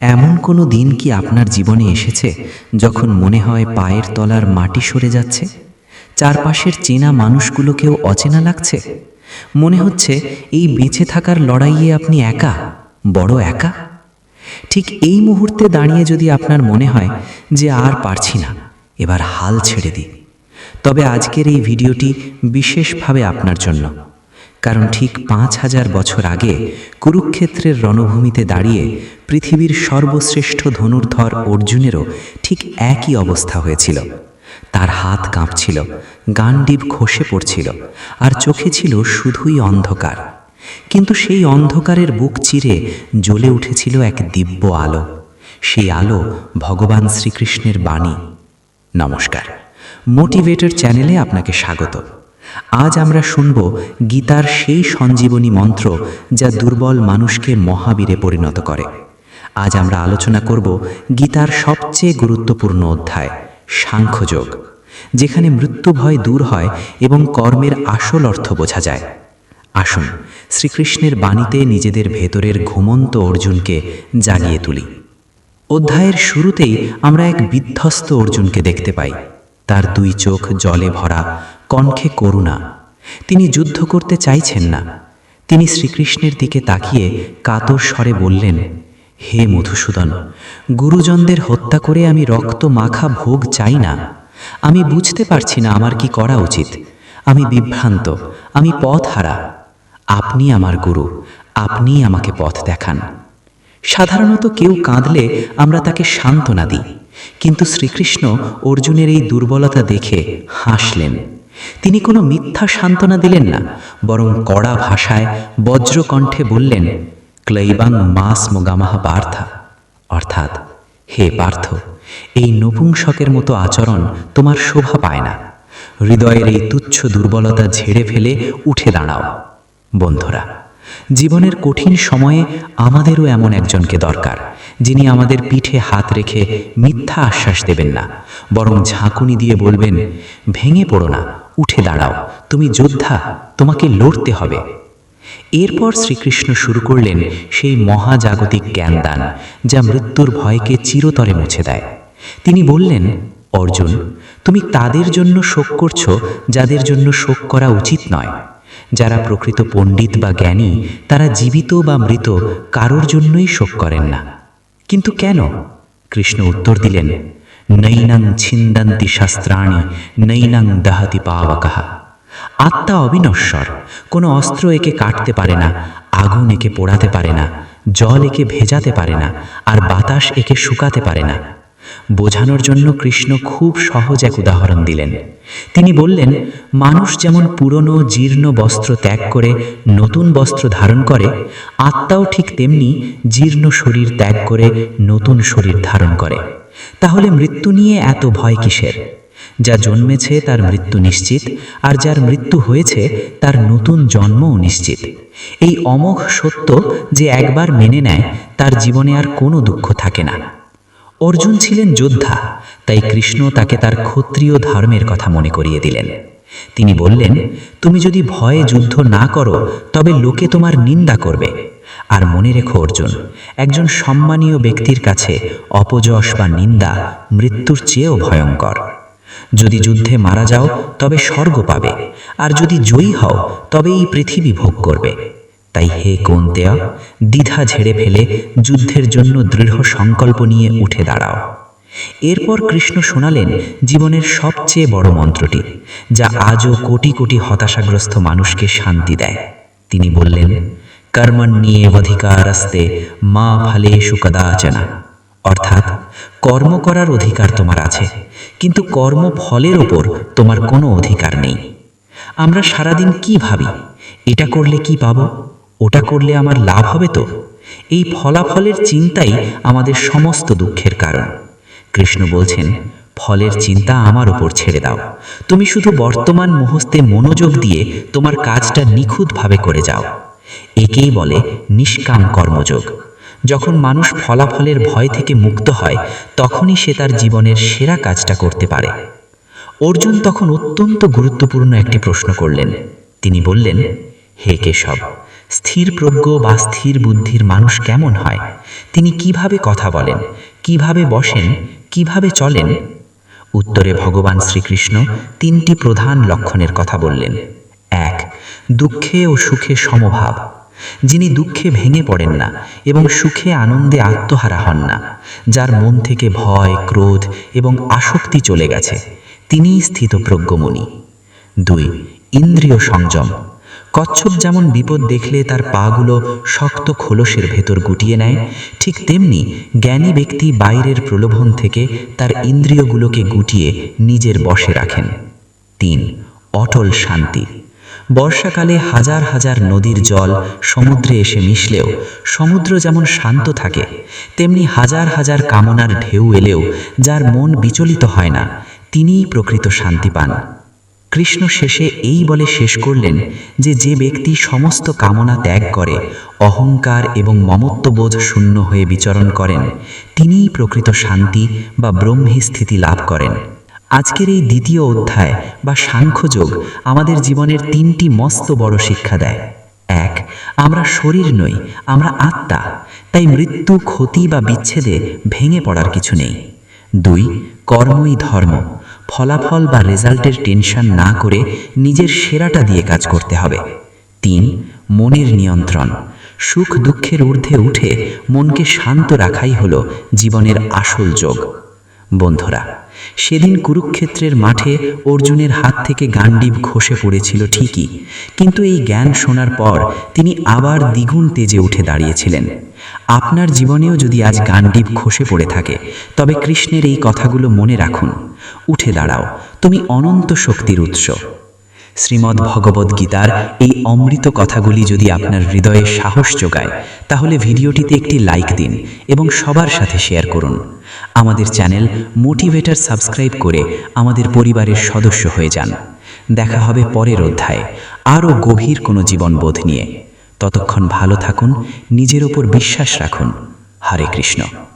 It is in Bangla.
এমন কোনো দিন কি আপনার জীবনে এসেছে যখন মনে হয় পায়ের তলার মাটি সরে যাচ্ছে? চারপাশের চেনা মানুষগুলোকেও অচেনা লাগছে? মনে হচ্ছে এই বেঁচে থাকার লড়াইয়ে আপনি একা, বড় একা? ঠিক এই মুহূর্তে দাঁড়িয়ে যদি আপনার মনে হয় যে আর পারছি না, এবার হাল ছেড়ে দিই। তবে আজকের এই ভিডিওটি বিশেষভাবে আপনার জন্য। কারণ ঠিক পাঁচ হাজার বছর আগে কুরুক্ষেত্রের রণভূমিতে দাঁড়িয়ে পৃথিবীর সর্বশ্রেষ্ঠ ধনুর্ধর অর্জুনেরও ঠিক একই অবস্থা হয়েছিল। তার হাত কাঁপছিল, গান্ডিব খসে পড়ছিল, আর চোখে ছিল শুধুই অন্ধকার। কিন্তু সেই অন্ধকারের বুক চিরে জ্বলে উঠেছিল এক দিব্য আলো। সেই আলো ভগবান শ্রীকৃষ্ণের বাণী। নমস্কার। মোটিভেটর চ্যানেলে আপনাকে স্বাগত। আজ আমরা শুনব গীতার সেই সঞ্জীবনী মন্ত্র যা দুর্বল মানুষকে মহাবীরে পরিণত করে। আজ আমরা আলোচনা করব গীতার সবচেয়ে গুরুত্বপূর্ণ অধ্যায়, সাংখ্যযোগ, যেখানে মৃত্যু দূর হয় এবং কর্মের আসল অর্থ বোঝা যায়। আসুন শ্রীকৃষ্ণের বাণীতে নিজেদের ভেতরের ঘুমন্ত অর্জুনকে জাগিয়ে তুলি। অধ্যায়ের শুরুতেই আমরা এক বিধ্বস্ত অর্জুনকে দেখতে পাই। তার দুই চোখ জলে ভরা কণ্ঠে করুণা। তিনি যুদ্ধ করতে চাইছেন না। তিনি শ্রীকৃষ্ণের দিকে তাকিয়ে কাতর স্বরে বললেন, হে মধুসূদন, গুরুজনদের হত্যা করে আমি রক্ত মাখা ভোগ চাই না। আমি বুঝতে পারছি না আমার কি করা উচিত। আমি বিভ্রান্ত, আমি পথ হারা আপনি আমার গুরু আপনিই আমাকে পথ দেখান। সাধারণত কেউ কাঁদলে আমরা তাকে সান্ত্বনা দিই, কিন্তু শ্রীকৃষ্ণ অর্জুনের এই দুর্বলতা দেখে হাসলেন। তিনি কোনো মিথ্যা সান্ত্বনা দিলেন না, বরং কড়া ভাষায় বজ্রকণ্ঠে বললেন ক্লৈবাং মাস মোগামাহা পার্থা। অর্থাৎ, হে পার্থ, এই নপুংসকের মতো আচরণ তোমার শোভা পায় না। হৃদয়ের এই তুচ্ছ দুর্বলতা ঝেড়ে ফেলে উঠে দাঁড়াও। বন্ধুরা, জীবনের কঠিন সময়ে আমাদেরও এমন একজনকে দরকার, যিনি আমাদের পিঠে হাত রেখে মিথ্যা আশ্বাস দেবেন না, বরং ঝাঁকুনি দিয়ে বলবেন, ভেঙে পড়ো না উঠে দাঁড়াও, তুমি যোদ্ধা, তোমাকে লড়তে হবে। এরপর শ্রীকৃষ্ণ শুরু করলেন সেই মহাজাগতিক জ্ঞানদান, যা মৃত্যুর ভয়কে চিরতরে মুছে দেয়। তিনি বললেন, অর্জুন, তুমি তাদের জন্য শোক করছ, যাদের জন্য শোক করা উচিত নয়। যারা প্রকৃত পণ্ডিত বা জ্ঞানী, তারা জীবিত বা মৃত কারোর জন্যই শোক করেন না। কিন্তু কেন? কৃষ্ণ উত্তর দিলেন নৈনাং ছিন্দান্তি শাস্ত্রাণি নৈনাং দাহাতি পাওয়াকাহা আত্মা অবিনশ্বর কোনো অস্ত্র একে কাটতে পারে না, আগুন একে পোড়াতে পারে না, জল একে ভেজাতে পারে না, আর বাতাস একে শুকাতে পারে না। বোঝানোর জন্য কৃষ্ণ খুব সহজ এক উদাহরণ দিলেন। তিনি বললেন, মানুষ যেমন পুরনো জীর্ণ বস্ত্র ত্যাগ করে, নতুন বস্ত্র ধারণ করে, আত্মাও ঠিক তেমনি জীর্ণ শরীর ত্যাগ করে, নতুন শরীর ধারণ করে। তাহলে মৃত্যু নিয়ে এত ভয় কিসের? যা জন্মেছে তার মৃত্যু নিশ্চিত, আর যার মৃত্যু হয়েছে তার নতুন জন্মও নিশ্চিত। এই অমোঘ সত্য যে একবার মেনে নেয়, তার জীবনে আর কোনো দুঃখ থাকে না। অর্জুন ছিলেন যোদ্ধা, তাই কৃষ্ণ তাকে তার ক্ষত্রিয় ধর্মের কথা মনে করিয়ে দিলেন। তিনি বললেন, তুমি যদি ভয়ে যুদ্ধ না করো, তবে লোকে তোমার নিন্দা করবে। আর মনে রেখো, অর্জুন, একজন সম্মানীয় ব্যক্তির কাছে অপযশ বা নিন্দা মৃত্যুর চেয়েও ভয়ঙ্কর। যদি যুদ্ধে মারা যাও, তবে স্বর্গ পাবে, আর যদি জয়ী হও, তবে এই পৃথিবী ভোগ করবে। তাই হে কোন্তেয়া, দ্বিধা ঝেড়ে ফেলে যুদ্ধের জন্য দৃঢ় সংকল্প নিয়ে উঠে দাঁড়াও। এরপর কৃষ্ণ শোনালেন জীবনের সবচেয়ে বড় মন্ত্রটি, যা আজও কোটি কোটি হতাশাগ্রস্ত মানুষকে শান্তি দেয়। তিনি বললেন কর্মণ নিয়ে অধিকারাস্তে মা ফালেষু কদাচনা। অর্থাৎ কর্ম করার অধিকার তোমার আছে, কিন্তু কর্ম ফলের ওপর তোমার কোনো অধিকার নেই। আমরা সারাদিন কি ভাবি? এটা করলে কি পাবো? ওটা করলে আমার লাভ হবে তো? এই ফলাফলের চিন্তাই আমাদের সমস্ত দুঃখের কারণ। কৃষ্ণ বলছেন, ফলের চিন্তা আমার ওপর ছেড়ে দাও। তুমি শুধু বর্তমান মুহূর্তে মনোযোগ দিয়ে তোমার কাজটা নিখুঁতভাবে করে যাও। একেই বলে নিষ্কাম কর্মযোগ। যখন মানুষ ফলাফলের ভয় থেকে মুক্ত হয়, তখনই সে তার জীবনের সেরা কাজটা করতে পারে। অর্জুন তখন অত্যন্ত গুরুত্বপূর্ণ একটি প্রশ্ন করলেন। তিনি বললেন, হে কেশব, স্থির প্রজ্ঞ বা স্থির বুদ্ধির মানুষ কেমন হয়? তিনি কীভাবে কথা বলেন? কীভাবে বসেন? কীভাবে চলেন? উত্তরে ভগবান শ্রীকৃষ্ণ তিনটি প্রধান লক্ষণের কথা বললেন। এক, দুঃখে ও সুখে সমভাব। যিনি দুঃখে ভেঙে পড়েন না এবং সুখে আনন্দে আত্মহারা হন না, যার মন থেকে ভয়, ক্রোধ এবং আসক্তি চলে গেছে, তিনিই স্থিতপ্রজ্ঞমণি। দুই, ইন্দ্রিয় সংযম। কচ্ছপ যেমন বিপদ দেখলে তার পাগুলো শক্ত খোলসের ভেতর গুটিয়ে নেয়, ঠিক তেমনি জ্ঞানী ব্যক্তি বাইরের প্রলোভন থেকে তার ইন্দ্রিয়গুলোকে গুটিয়ে নিজের বশে রাখেন। তিন, অটল শান্তি। বর্ষাকালে হাজার হাজার নদীর জল সমুদ্রে এসে মিশলেও সমুদ্র যেমন শান্ত থাকে, তেমনি হাজার হাজার কামনার ঢেউ এলেও যার মন বিচলিত হয় না, তিনিই প্রকৃত শান্তি পান। কৃষ্ণ শেষে এই বলে শেষ করলেন যে যে ব্যক্তি সমস্ত কামনা ত্যাগ করে, অহংকার এবং মমত্ববোধ শূন্য হয়ে বিচরণ করেন, তিনিই প্রকৃত শান্তি বা ব্রহ্মী স্থিতি লাভ করেন। আজকের এই দ্বিতীয় অধ্যায় বা সাংখ্যযোগ আমাদের জীবনের তিনটি মস্ত বড় শিক্ষা দেয়। এক, আমরা শরীর নই, আমরা আত্মা। তাই মৃত্যু, ক্ষতি বা বিচ্ছেদে ভেঙে পড়ার কিছু নেই। দুই, কর্মই ধর্ম। ফলাফল বা রেজাল্টের টেনশন না করে নিজের সেরাটা দিয়ে কাজ করতে হবে। তিন, মনের নিয়ন্ত্রণ। সুখ দুঃখের ঊর্ধ্বে উঠে মনকে শান্ত রাখাই হলো জীবনের আসল যোগ। বন্ধুরা সেদিন কুরুক্ষেত্রের মাঠে অর্জুনের হাত থেকে গান্ডীব খসে পড়েছিল ঠিকই, কিন্তু এই জ্ঞান শোনার পর তিনি আবার দ্বিগুণ তেজে উঠে দাঁড়িয়েছিলেন। আপনার জীবনেও যদি আজ গান্ডীব খসে পড়ে থাকে, তবে কৃষ্ণের এই কথাগুলো মনে রাখুন। উঠে দাঁড়াও, তুমি অনন্ত শক্তির উৎস। শ্রীমদ্ ভগবদ্ গীতার এই অমৃত কথাগুলি যদি আপনার হৃদয়ে সাহস যোগায়, তাহলে ভিডিওটিতে একটি লাইক দিন এবং সবার সাথে শেয়ার করুন। আমাদের চ্যানেল মোটিভেটার সাবস্ক্রাইব করে আমাদের পরিবারের সদস্য হয়ে যান। দেখা হবে পরের অধ্যায়ে আরও গভীর কোনো জীবনবোধ নিয়ে। ততক্ষণ ভালো থাকুন, নিজের ওপর বিশ্বাস রাখুন। হরে কৃষ্ণ।